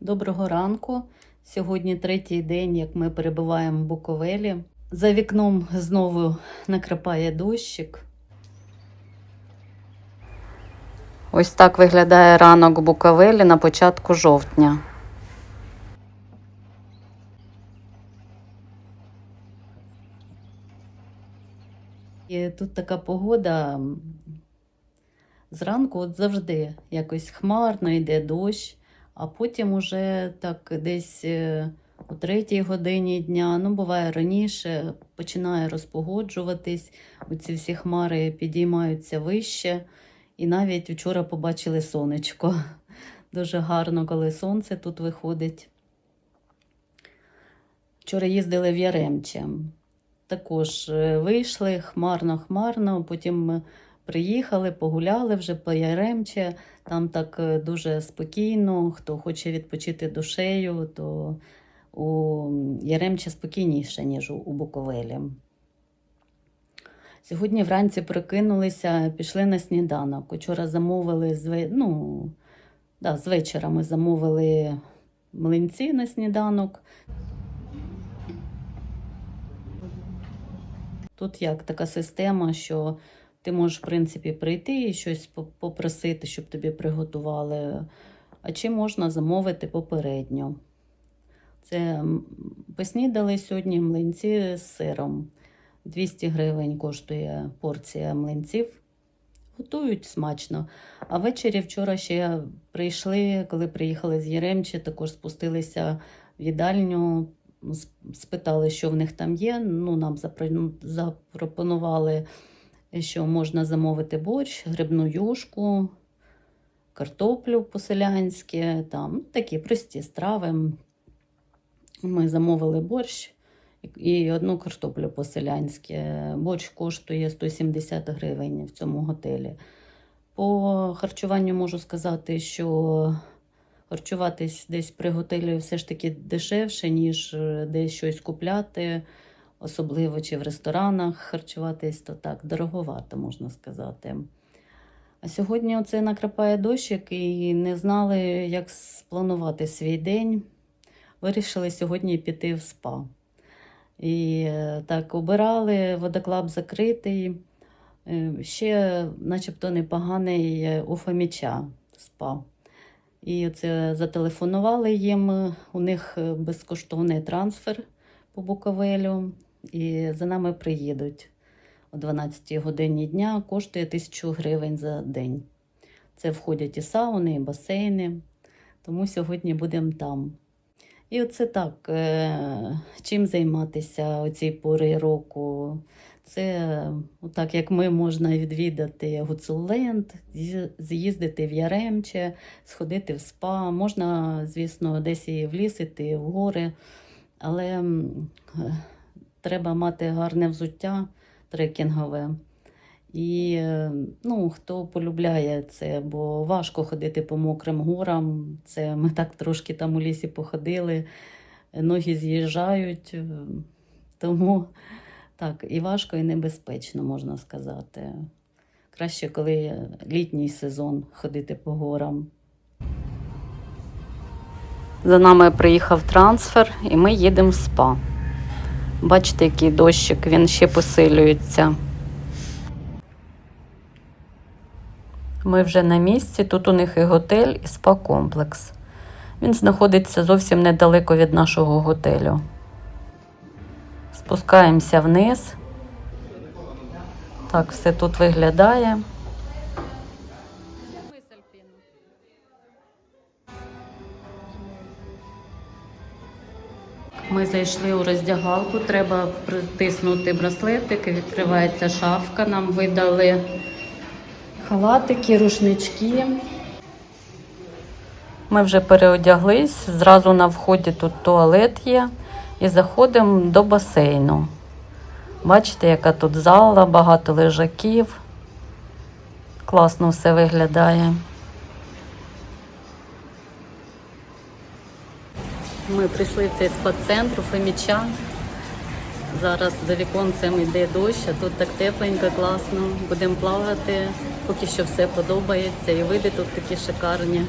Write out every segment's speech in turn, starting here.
Доброго ранку. Сьогодні третій день, як ми перебуваємо в Буковелі. За вікном знову накрапає дощик. Ось так виглядає ранок Буковелі на початку жовтня. І тут така погода. Зранку от завжди якось хмарно йде дощ, а потім уже так десь е, о третій годині дня, ну буває раніше, починає розпогоджуватись. Оці всі хмари підіймаються вище. І навіть вчора побачили сонечко. Дуже гарно, коли сонце тут виходить. Вчора їздили в Яремче. Також е, вийшли хмарно-хмарно, потім ми приїхали, погуляли вже по Яремче. Там так е, дуже спокійно. Хто хоче відпочити душею, то у Яремче спокійніше, ніж у- Буковелі. Сьогодні вранці прокинулися, пішли на сніданок. Учора замовили з, ну, да, з вечора ми замовили млинці на сніданок. Тут як така система, що ти можеш, в принципі, прийти і щось попросити, щоб тобі приготували, а чи можна замовити попередньо. Це поснідали сьогодні млинці з сиром. 200 гривень коштує порція млинців. Готують смачно. А ввечері вчора ще прийшли, коли приїхали з Єремчі, також спустилися в їдальню, спитали, що в них там є. Ну, нам запропонували, що можна замовити борщ, грибну юшку, картоплю по-селянськи, там ну, такі прості страви. Ми замовили борщ і одну картоплю по-селянськи. Борщ коштує 170 гривень в цьому готелі. По харчуванню можу сказати, що харчуватись десь при готелі все ж таки дешевше, ніж е, десь щось купляти, особливо чи в ресторанах харчуватись, то так дороговато, можна сказати. А сьогодні оце накрапає дощик і не знали, як спланувати свій день. Вирішили сьогодні піти в спа. І е, так обирали, водоклаб закритий. Е, Ще, начебто, непоганий е, у Фоміча спа. І це зателефонували їм. У них безкоштовний трансфер по Буковелю. І за нами приїдуть о 12 годині дня. Коштує 1000 гривень за день. Це входять і сауни, і басейни. Тому сьогодні будемо там. І оце так, е, чим займатися у цій пори року. Це так, як ми можна відвідати Гуцуленд, з'їздити в Яремче, сходити в спа. Можна, звісно, десь і в ліс іти, в гори, але е, треба мати гарне взуття трекінгове. І е, ну, хто полюбляє це, бо важко ходити по мокрим горам. Це ми так трошки там у лісі походили, ноги з'їжджають. е, Тому так, і важко, і небезпечно, можна сказати. Краще, коли літній сезон ходити по горам. За нами приїхав трансфер, і ми їдемо в спа. Бачите, який дощик, він ще посилюється. Ми вже на місці. Тут у них і готель, і спа-комплекс. Він знаходиться зовсім недалеко від нашого готелю. Спускаємося вниз. Так все тут виглядає. Ми зайшли у роздягалку, треба притиснути браслетик, відкривається шафка. Нам видали халатики, рушнички. Ми вже переодяглись. Зразу на вході тут туалет є. І заходимо до басейну. Бачите, яка тут зала, багато лежаків. Класно все виглядає. Ми прийшли в цей спа-центр Фоміча. Зараз за віконцем йде дощ, а тут так тепленько, класно. Будемо плавати, поки що все подобається і види тут такі шикарні.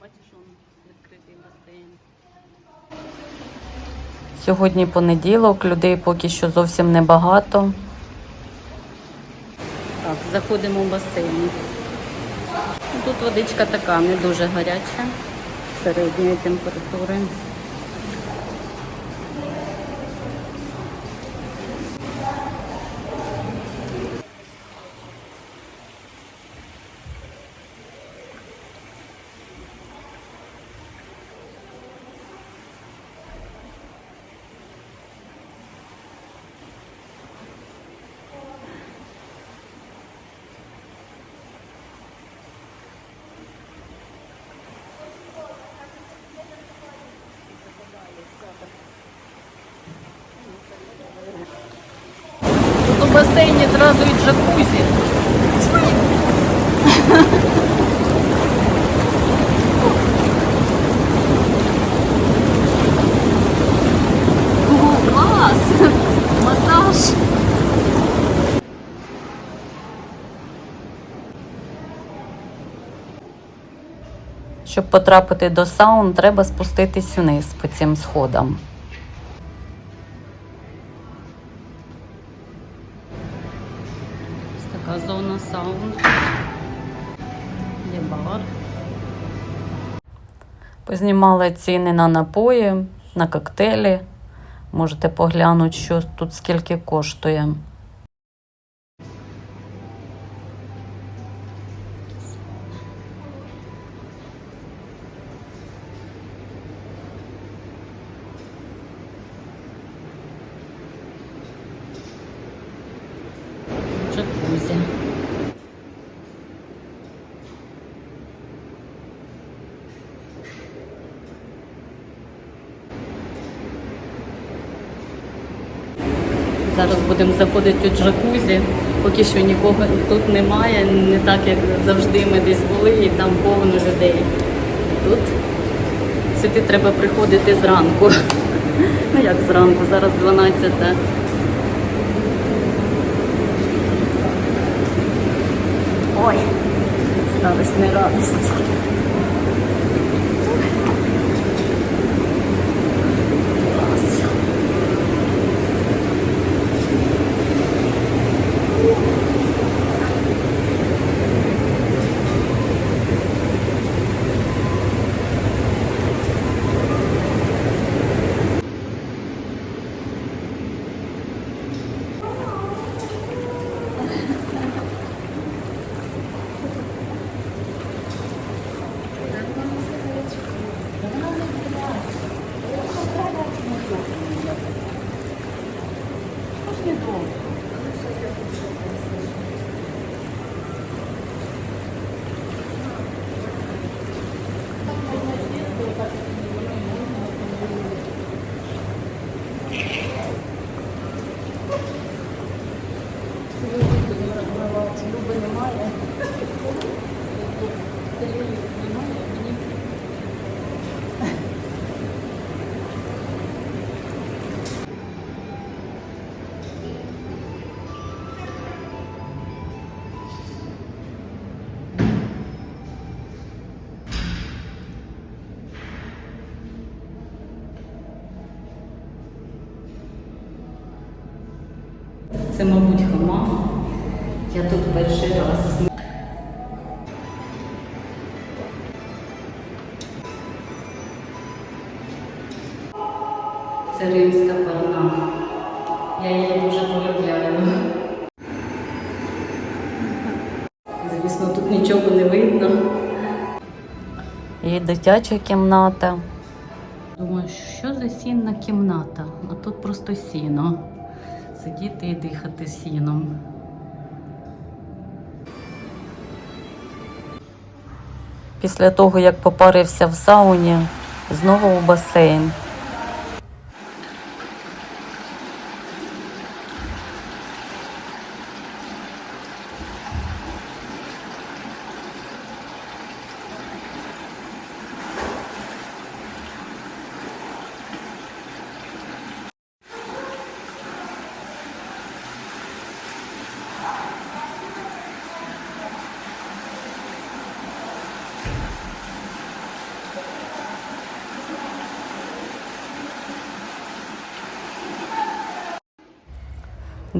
Бачиш, он відкритий басейн. Сьогодні понеділок, людей поки що зовсім небагато. Так, заходимо в басейн. Тут водичка така, не дуже гаряча, середньої температури. У басейні зразу і джакузі. О, клас! Масаж! Щоб потрапити до саун, треба спуститись вниз по цим сходам. Познімала ціни на напої, на коктейлі. Можете поглянути, що тут скільки коштує. Джакузі. Зараз будемо заходити у джакузі. Поки що нікого тут немає, не так як завжди ми десь були і там повно людей. Тут сюди треба приходити зранку. Ну як зранку, зараз 12. Ой, сталася нерадість. Це, мабуть, хамам. Я тут перший раз. Це римська парна. Я її дуже полюбляю. Звісно, тут нічого не видно. І дитяча кімната. Думаю, що за сінна кімната? А тут просто сіно. Сидіти і дихати сіном. Після того, як попарився в сауні, знову у басейн.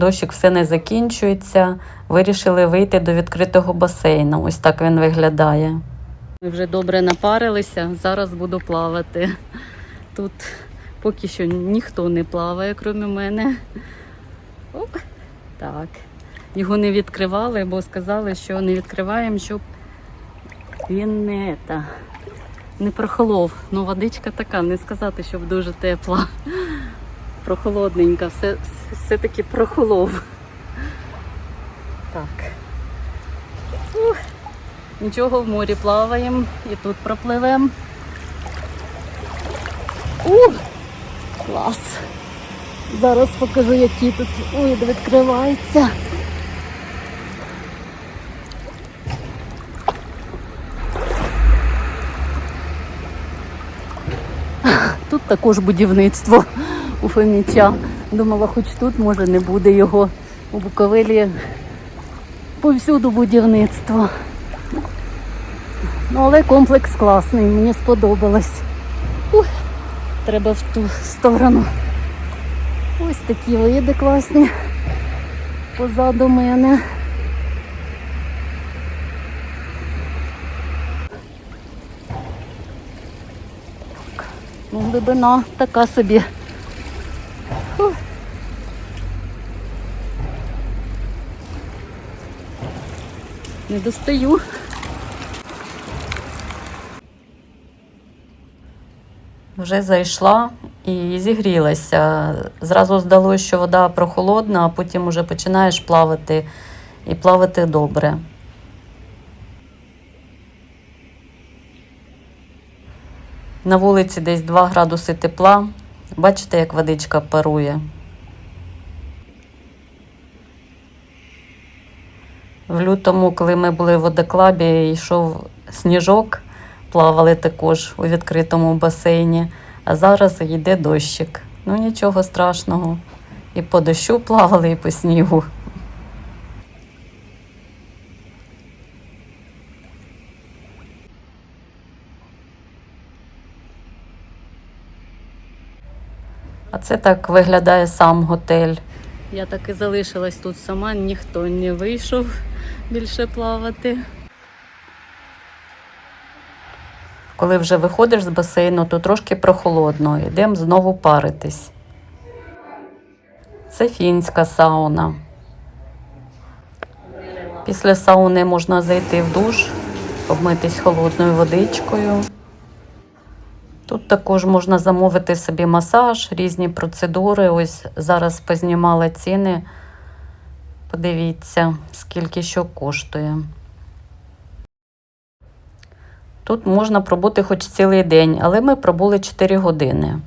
Дощик все не закінчується. Вирішили вийти до відкритого басейну. Ось так він виглядає. Ми вже добре напарилися, зараз буду плавати. Тут поки що ніхто не плаває, крім мене. Оп. Так. Його не відкривали, бо сказали, що не відкриваємо, щоб він не, та, не прохолов. Ну, водичка така, не сказати, щоб дуже тепла. Прохолодненька, все, все-таки прохолов. Так. Ух. Нічого в морі плаваємо і тут пропливемо. Ух! Клас! Зараз покажу, які тут вид відкривається. Тут також будівництво у Фоміча. Думала, хоч тут може не буде його. У Буковелі повсюду будівництво. Ну, але комплекс класний, мені сподобалось. Ух, треба в ту сторону. Ось такі види класні позаду мене. Ну, глибина така собі. Не достаю. Вже зайшла і зігрілася. Зразу здалося, що вода прохолодна, а потім вже починаєш плавати і плавати добре. На вулиці десь 2 градуси тепла. Бачите, як водичка парує. В лютому, коли ми були в водоклабі, йшов сніжок, плавали також у відкритому басейні, а зараз йде дощик. Ну нічого страшного. І по дощу плавали, і по снігу. А це так виглядає сам готель. Я так і залишилась тут сама, ніхто не вийшов більше плавати. Коли вже виходиш з басейну, то трошки прохолодно, йдемо знову паритись. Це фінська сауна. Після сауни можна зайти в душ, обмитись холодною водичкою. Тут також можна замовити собі масаж, різні процедури. Ось зараз познімала ціни. Подивіться, скільки що коштує. Тут можна пробути хоч цілий день, але ми пробули 4 години.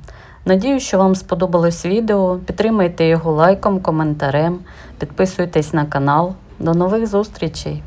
Надію, що вам сподобалось відео. Підтримайте його лайком, коментарем, підписуйтесь на канал. До нових зустрічей!